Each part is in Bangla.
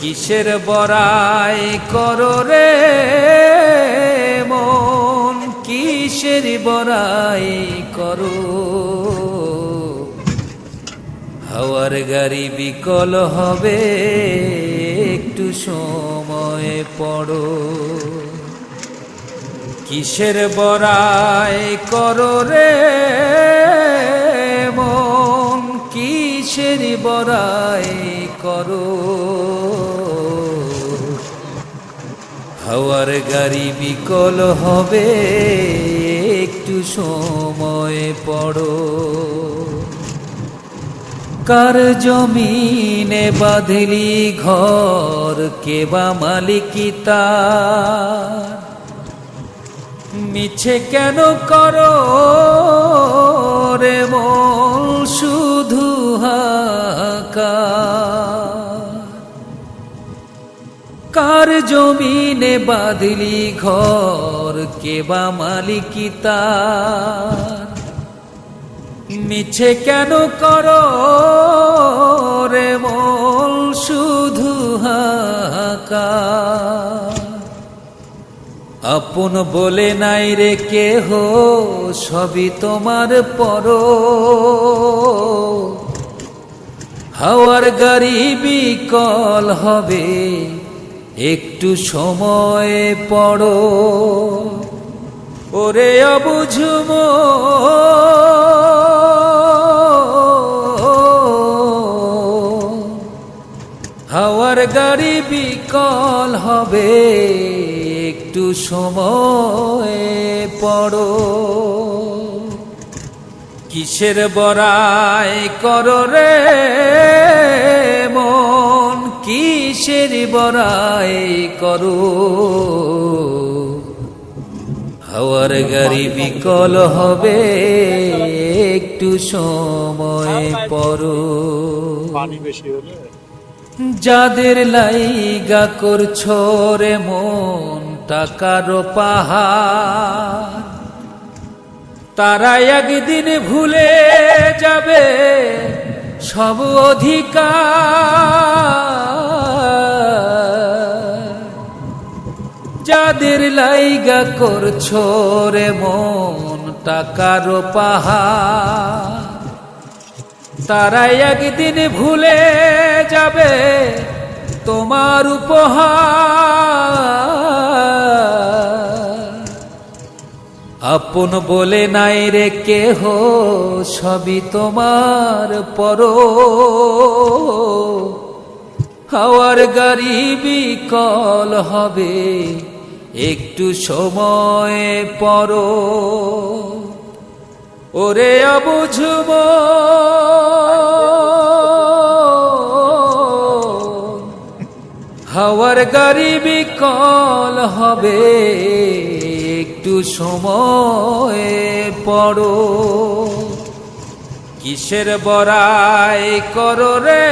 কিসের বড়াই করো রে মন? কিসের বড়াই করো? হাওয়ার গাড়ি বিকল হবে, একটু সময় পড়ো। কিসের বড়াই করো রে মন? কিসের বড়াই করো? হাওয়ার গাড়ি বিকল হবে, একটু সময় পড়ো। কার জমিনে বাঁধলি ঘর কেবা মালিকিতা মিছে কেন করো? কার জমিনে বাঁধলি ঘর কেবা মালিকিতা মিছে কেন করো রে মন শুধু হাকা আপন বলে নাই রে কেহ, সবই তোমার পর। হাওয়ার গাড়ি বিকল হবে একটু সময় পড়ো। ওরে অবুঝুম হাওয়ার গাড়ি বিকল হবে, একটু সময় পড়ো। কিসের বড়াই করো রে বড়াই করো। হাওয়ার গাড়ি বিকল হবে একটু সময় হলে? যাদের লাইগা করছ রে মন টাকার পাহাড় তারা একদিন ভুলে যাবে সব অধিকার। লাইগা করছ রে মন টাকার তারা একদিন ভুলে যাবে তোমার উপহার। আপন বলে নাই রে কেহ, সবই তোমার পর। হাওয়ার গাড়ি বিকল হবে একটু সময় পরো ওরে অবুঝব হাওয়ার গাড়ি বিকল হবে, একটু সময় পড়ো। কিসের বড়াই করো রে?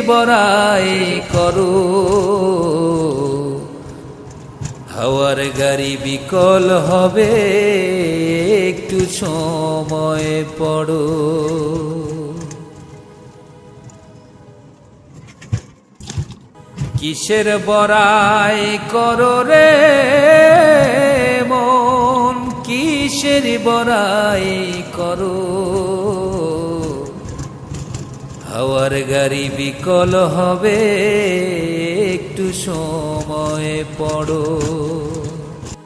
বড়াই করো। হাওয়ার গাড়ি বিকল হবে, একটু সময় পড়ো। কিসের বড়াই করো রে মন, কিসের বড়াই হাওয়ার গাড়ি বিকল হবে একটু সময় পড়ো।